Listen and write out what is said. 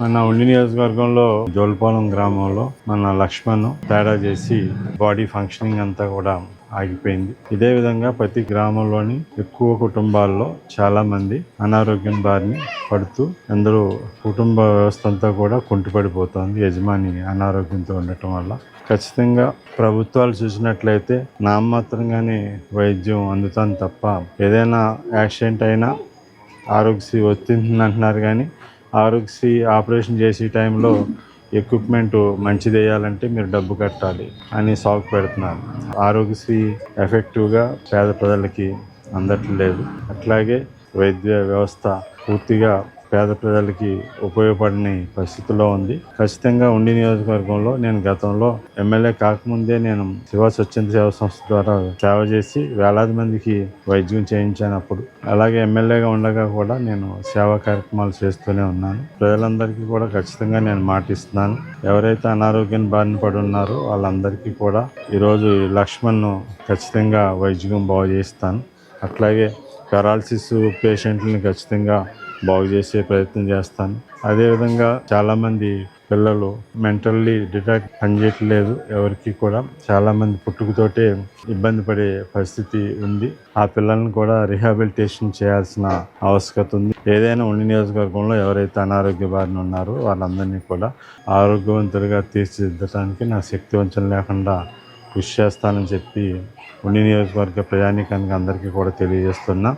మన ఉండి నియోజకవర్గంలో జోల్పాలెం గ్రామంలో మన లక్ష్మణ్ తేడా చేసి బాడీ ఫంక్షనింగ్ అంతా కూడా ఆగిపోయింది. ఇదే విధంగా ప్రతి గ్రామంలోని ఎక్కువ కుటుంబాల్లో చాలా మంది అనారోగ్యం బారిని పడుతూ అందరూ కుటుంబ వ్యవస్థ అంతా కూడా కుంటుపడిపోతుంది యజమాని అనారోగ్యంతో ఉండటం వల్ల. ఖచ్చితంగా ప్రభుత్వాలు చూసినట్లయితే నామమాత్రంగానే వైద్యం అందుతాను తప్ప ఏదైనా యాక్సిడెంట్ అయినా ఆరోగ్యశ్రీ వచ్చింది అంటున్నారు కానీ ఆరోగ్యశ్రీ ఆపరేషన్ చేసే టైంలో ఎక్విప్మెంట్ మంచిది వేయాలంటే మీరు డబ్బు కట్టాలి అని సాగు పెడుతున్నారు. ఆరోగ్యశ్రీ ఎఫెక్టివ్గా పేద ప్రజలకి అందట్లేదు. అట్లాగే వైద్య వ్యవస్థ పూర్తిగా పేద ప్రజలకి ఉపయోగపడని పరిస్థితిలో ఉంది. ఖచ్చితంగా ఉండి నియోజకవర్గంలో నేను గతంలో ఎమ్మెల్యే కాకముందే నేను శివ స్వచ్ఛంద సేవ సంస్థ ద్వారా సేవ చేసి వేలాది మందికి వైద్యం చేయించాను అప్పుడు అలాగే ఎమ్మెల్యేగా ఉండగా కూడా నేను సేవా కార్యక్రమాలు చేస్తూనే ఉన్నాను. ప్రజలందరికీ కూడా ఖచ్చితంగా నేను మాటిస్తున్నాను. ఎవరైతే అనారోగ్యం బారిన పడి ఉన్నారో వాళ్ళందరికీ కూడా ఈరోజు లక్ష్మణ్ను ఖచ్చితంగా వైద్యం బాగు చేస్తాను. అట్లాగే పెరాలసిస్ పేషెంట్లని ఖచ్చితంగా బాగు చేసే ప్రయత్నం చేస్తాను. అదేవిధంగా చాలామంది పిల్లలు మెంటల్లీ డిటాక్ట్ పనిచేయట్లేదు. ఎవరికి కూడా చాలామంది పుట్టుకతోటే ఇబ్బంది పడే పరిస్థితి ఉంది. ఆ పిల్లల్ని కూడా రిహాబిలిటేషన్ చేయాల్సిన ఆవశ్యకత ఉంది. ఏదైనా ఉండి నియోజకవర్గంలో ఎవరైతే అనారోగ్య బారిన ఉన్నారో వాళ్ళందరినీ కూడా ఆరోగ్యవంతులుగా తీర్చిదిద్దడానికి నా శక్తి వంచన లేకుండా కృషి చేస్తానని చెప్పి ఉండి నియోజకవర్గ ప్రయాణికానికి అందరికీ కూడా తెలియజేస్తున్నా.